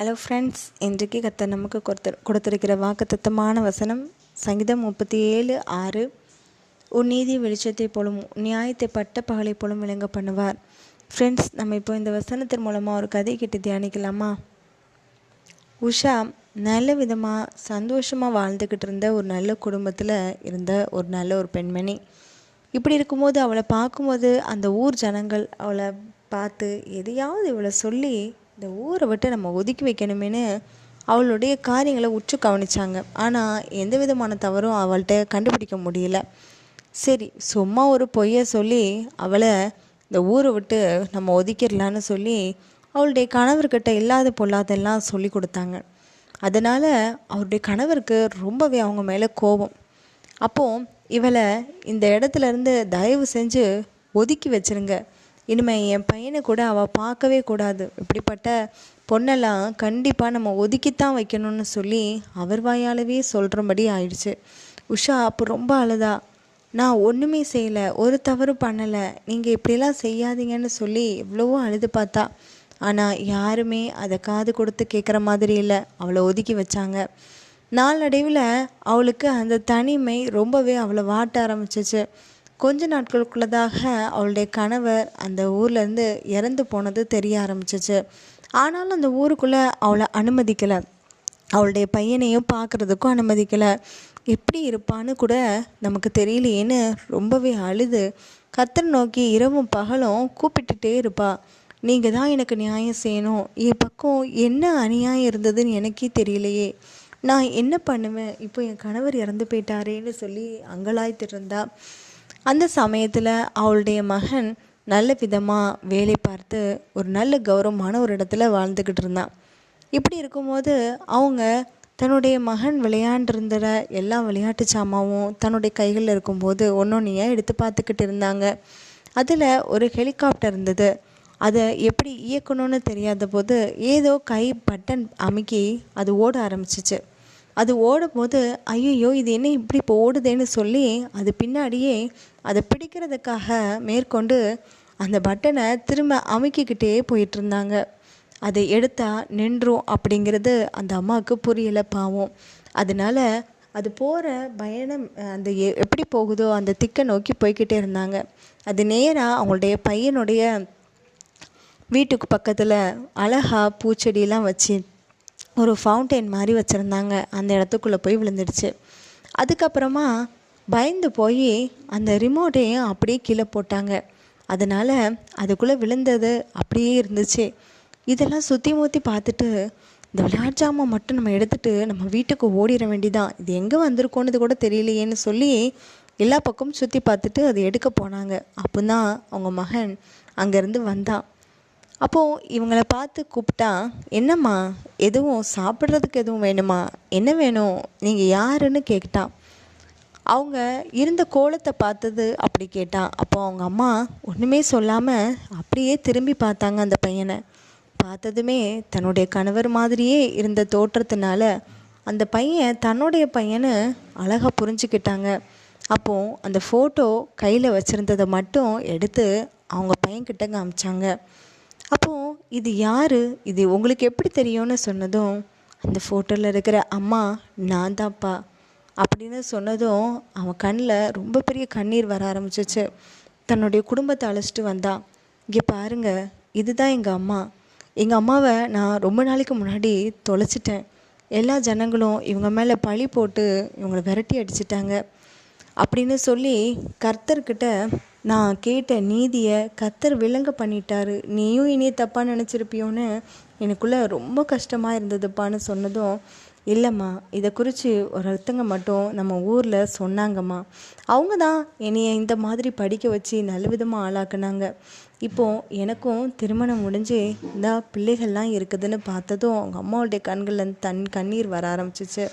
Hello friends இன்றைக்கு கத்த நமக்கு கொடுத்து கொடுத்திருக்கிற வாக்குத்தத்தமான வசனம் சங்கீதம் முப்பத்தி ஏழு ஆறு. உன் நீதி வெளிச்சத்தை போலும் நியாயத்தை பட்ட பகலை போலும் விளங்க பண்ணுவார். ஃப்ரெண்ட்ஸ் நம்ம இப்போ இந்த வசனத்தின் மூலமாக ஒரு கதை கிட்ட தியானிக்கலாமா? உஷா நல்ல விதமாக சந்தோஷமாக வாழ்ந்துக்கிட்டு இருந்த ஒரு நல்ல குடும்பத்தில் இருந்த ஒரு நல்ல ஒரு பெண்மணி. இப்படி இருக்கும்போது அவளை பார்க்கும்போது அந்த ஊர் ஜனங்கள் அவளை பார்த்து எதையாவது இவளை சொல்லி இந்த ஊரை விட்டு நம்ம ஒதுக்கி வைக்கணுமேனு அவளுடைய காரியங்களை உற்று கவனிச்சாங்க. ஆனால் எந்த விதமான தவறும் அவள்கிட்ட கண்டுபிடிக்க முடியல. சரி சும்மா ஒரு பொய்யை சொல்லி அவளை இந்த ஊரை விட்டு நம்ம ஒதுக்கிடலான்னு சொல்லி அவளுடைய கணவர்கிட்ட இல்லாத பொல்லாதெல்லாம் சொல்லி கொடுத்தாங்க. அதனால் அவருடைய கணவருக்கு ரொம்பவே அவங்க மேலே கோபம். அப்போது இவளை இந்த இடத்துலேருந்து தயவு செஞ்சு ஒதுக்கி வச்சிருங்க. இனிமேல் என் பையனை கூட அவள் பார்க்கவே கூடாது. இப்படிப்பட்ட பொண்ணெல்லாம் கண்டிப்பாக நம்ம ஒதுக்கித்தான் வைக்கணும்னு சொல்லி அவர் வாயாலவே சொல்கிறபடி ஆயிடுச்சு. உஷா அப்போ ரொம்ப அழுதா நான் ஒன்றுமே செய்யலை ஒரு தவறு பண்ணலை. நீங்கள் இப்படிலாம் செய்யாதீங்கன்னு சொல்லி எவ்வளவோ அழுது பார்த்தா. ஆனால் யாருமே அதை காது கொடுத்து கேட்குற மாதிரி இல்லை. அவளை ஒதுக்கி வச்சாங்க. நாளடைவில் அவளுக்கு அந்த தனிமை ரொம்பவே அவளை வாட்ட ஆரம்பிச்சிச்சு. கொஞ்ச நாட்களுக்குள்ளதாக அவளுடைய கணவர் அந்த ஊர்லேருந்து இறந்து போனது தெரிய ஆரம்பிச்சிச்சு. ஆனாலும் அந்த ஊருக்குள்ளே அவளை அனுமதிக்கலை. அவளுடைய பையனையும் பார்க்குறதுக்கும் அனுமதிக்கலை. எப்படி இருப்பான்னு கூட நமக்கு தெரியலையேன்னு ரொம்பவே அழுது. கத்தர் நோக்கி இரவும் பகலும் கூப்பிட்டுட்டே இருப்பா. நீங்கள் தான் எனக்கு நியாயம் செய்யணும். என் பக்கம் என்ன அநியாயம் இருந்ததுன்னு எனக்கே தெரியலையே. நான் என்ன பண்ணுவேன்? இப்போ என் கணவர் இறந்து போயிட்டாரேன்னு சொல்லி அங்கலாய்த்திருந்தா. அந்த சமயத்தில் அவளுடைய மகன் நல்ல விதமாக வேலை பார்த்து ஒரு நல்ல கௌரவமான ஒரு இடத்துல வாழ்ந்துக்கிட்டு இருந்தான். இப்படி இருக்கும்போது அவங்க தன்னுடைய மகன் விளையாண்டிருந்த எல்லா விளையாட்டு சாமாவும் தன்னுடைய கைகளில் இருக்கும்போது ஒன்றொன்றையாக எடுத்து பார்த்துக்கிட்டு இருந்தாங்க. அதில் ஒரு ஹெலிகாப்டர் இருந்தது. அதை எப்படி இயக்கணும்னு தெரியாத போது ஏதோ கை பட்டன் அமுக்கி அது ஓட ஆரம்பிச்சிச்சு. அது ஓடும்போது ஐயோ இது என்ன இப்படி இப்போ ஓடுதேன்னு சொல்லி அது பின்னாடியே அதை பிடிக்கிறதுக்காக மேற்கொண்டு அந்த பட்டனை திரும்ப அமைக்கிக்கிட்டே போயிட்டுருந்தாங்க. அதை எடுத்தா நின்றும் அப்படிங்கிறது அந்த அம்மாவுக்கு புரியலை பாவம். அதனால அது போகிற பயணம் அந்த எ- எப்படி போகுதோ அந்த திக்கை நோக்கி போய்கிட்டே இருந்தாங்க. அது நேராக அவங்களுடைய பையனுடைய வீட்டுக்கு பக்கத்தில் அழகா பூச்செடியெல்லாம் வச்சு ஒரு ஃபவுண்டெயின் மாதிரி வச்சுருந்தாங்க. அந்த இடத்துக்குள்ளே போய் விழுந்துடுச்சு. அதுக்கப்புறமா பயந்து போய் அந்த ரிமோட்டையும் அப்படியே கீழே போட்டாங்க. அதனால் அதுக்குள்ளே விழுந்தது அப்படியே இருந்துச்சு. இதெல்லாம் சுற்றி முற்றி பார்த்துட்டு இந்த விளையாட்டு ஜாமான் மட்டும் நம்ம எடுத்துட்டு நம்ம வீட்டுக்கு ஓடிட வேண்டிதான். இது எங்கே வந்திருக்கோன்னு கூட தெரியலையேன்னு சொல்லி எல்லா பக்கமும் சுற்றி பார்த்துட்டு அதை எடுக்க போனாங்க. அப்போ தான் அவங்க மகன் அங்கேருந்து வந்தான். அப்போது இவங்களை பார்த்து கூப்பிட்டா என்னம்மா எதுவும் சாப்பிட்றதுக்கு எதுவும் வேணுமா? என்ன வேணும்? நீங்கள் யாருன்னு கேட்டா அவங்க இருந்த கோலத்தை பார்த்தது அப்படி கேட்டான் அப்போ அவங்க அம்மா ஒன்றுமே சொல்லாமல் அப்படியே திரும்பி பார்த்தாங்க அந்த பையனை. பார்த்ததுமே தன்னுடைய கணவர் மாதிரியே இருந்த தோற்றத்தினால அந்த பையன் தன்னுடைய பையனை அழகாக புரிஞ்சுக்கிட்டாங்க. அப்போது அந்த ஃபோட்டோ கையில் வச்சுருந்ததை மட்டும் எடுத்து அவங்க பையன்கிட்ட காமிச்சாங்க. அப்போது இது யார்? இது உங்களுக்கு எப்படி தெரியும்னு சொன்னதும் அந்த ஃபோட்டோவில் இருக்கிற அம்மா நான் தான்ப்பா. அப்படின்னு சொன்னதும் அவன் கண்ணில் ரொம்ப பெரிய கண்ணீர் வர ஆரம்பிச்சிச்சு. தன்னுடைய குடும்பத்தை அழைச்சிட்டு வந்தான் இங்கே பாருங்கள் இதுதான் எங்கள் அம்மா. எங்கள் அம்மாவை நான் ரொம்ப நாளைக்கு முன்னாடி தொலைச்சிட்டேன். எல்லா ஜனங்களும் இவங்க மேலே பழி போட்டு இவங்களை விரட்டி அடிச்சிட்டாங்க. அப்படின்னு சொல்லி கர்த்தர்கிட்ட நான் கேட்ட நீதியை கத்தர் விளங்க பண்ணிட்டாரு. நீயும் இனி தப்பாக நினச்சிருப்பியோன்னு எனக்குள்ளே ரொம்ப கஷ்டமாக இருந்ததுப்பான்னு சொன்னதும் இல்லைம்மா இதை குறித்து ஒருத்தங்க மட்டும் நம்ம ஊரில் சொன்னாங்கம்மா. அவங்க தான் என்னைய இந்த மாதிரி படிக்க வச்சு நல்ல விதமாக ஆளாக்குனாங்க. இப்போது எனக்கும் திருமணம் முடிஞ்சு இந்த பிள்ளைகள்லாம் இருக்குதுன்னு பார்த்ததும் அவங்க அம்மாவுடைய கண்களில் தன் கண்ணீர் வர ஆரம்பிச்சிச்சு.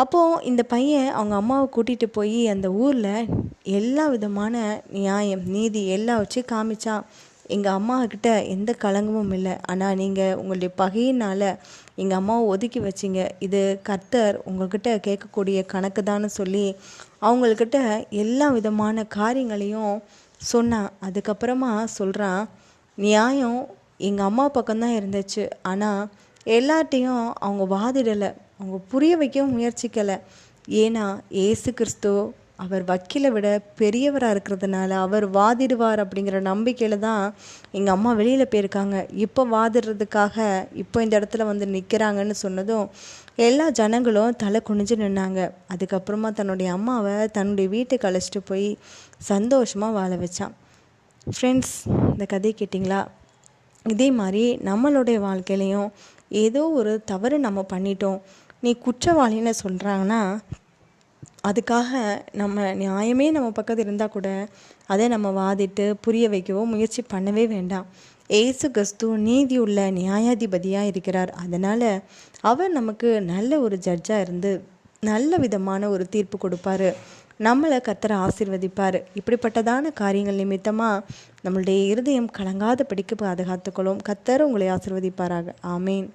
அப்போது இந்த பையன் அவங்க அம்மாவை கூட்டிகிட்டு போய் அந்த ஊரில் எல்லா விதமான நியாயம் நீதி எல்லாம் வச்சு காமிச்சான் எங்கள் அம்மாக்கிட்ட எந்த களங்கமும் இல்லை. ஆனால் நீங்கள் உங்களுடைய பகையினால் எங்கள் அம்மாவை ஒதுக்கி வச்சிங்க. இது கர்த்தர் உங்கள்கிட்ட கேட்கக்கூடிய கணக்கு தான் சொல்லி அவங்கக்கிட்ட எல்லா விதமான காரியங்களையும் சொன்னான் அதுக்கப்புறமா சொல்கிறான் நியாயம் எங்கள் அம்மா பக்கம்தான் இருந்துச்சு. ஆனால் எல்லார்ட்டையும் அவங்க வாதிடலை. அவங்க புரிய வைக்கவும் முயற்சிக்கலை. ஏன்னா ஏசு கிறிஸ்தோ அவர் வக்கீலை விட பெரியவராக இருக்கிறதுனால அவர் வாதிடுவார் அப்படிங்கிற நம்பிக்கையில் தான் எங்கள் அம்மா வெளியில் போயிருக்காங்க. இப்போ வாதிடுறதுக்காக இப்போ இந்த இடத்துல வந்து நிற்கிறாங்கன்னு சொன்னதும் எல்லா ஜனங்களும் தலை குனிஞ்சு நின்னாங்க. அதுக்கப்புறமா தன்னுடைய அம்மாவை தன்னுடைய வீட்டுக்கு அழைச்சிட்டு போய் சந்தோஷமாக வாழ வச்சான். ஃப்ரெண்ட்ஸ் இந்த கதையை கேட்டிங்களா? இதே மாதிரி நம்மளுடைய வாழ்க்கையிலையும் ஏதோ ஒரு தவறு நம்ம பண்ணிட்டோம். நீ குற்றவாளின்னு சொல்கிறாங்கன்னா அதுக்காக நம்ம நியாயமே நம்ம பக்கத்து இருந்தால் கூட அதை நம்ம வாதிட்டு புரிய வைக்கவோ முயற்சி பண்ணவே வேண்டாம். ஏசு கிறிஸ்து உள்ள நியாயாதிபதியாக இருக்கிறார். அதனால் அவர் நமக்கு நல்ல ஒரு ஜட்ஜாக இருந்து நல்ல விதமான ஒரு தீர்ப்பு கொடுப்பாரு. நம்மளை கத்தரை ஆசிர்வதிப்பார். இப்படிப்பட்டதான காரியங்கள் நிமித்தமாக நம்மளுடைய இருதயம் கலங்காத படிக்க பாதுகாத்துக்கொள்ளும் கத்தர் உங்களை ஆசிர்வதிப்பாராக. ஆமேன்.